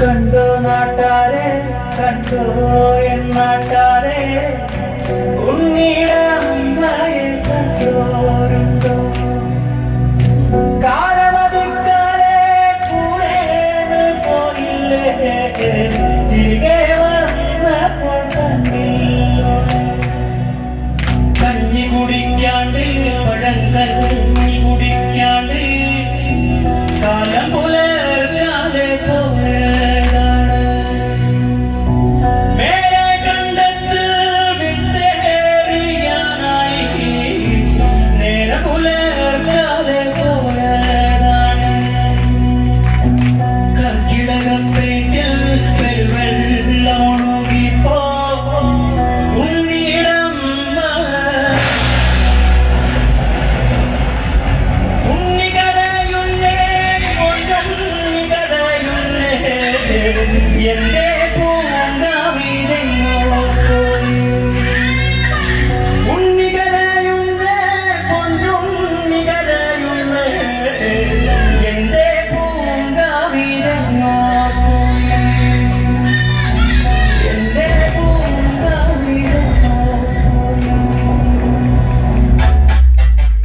കണ്ടു നാട്ടാരെ കണ്ടു N Yeah.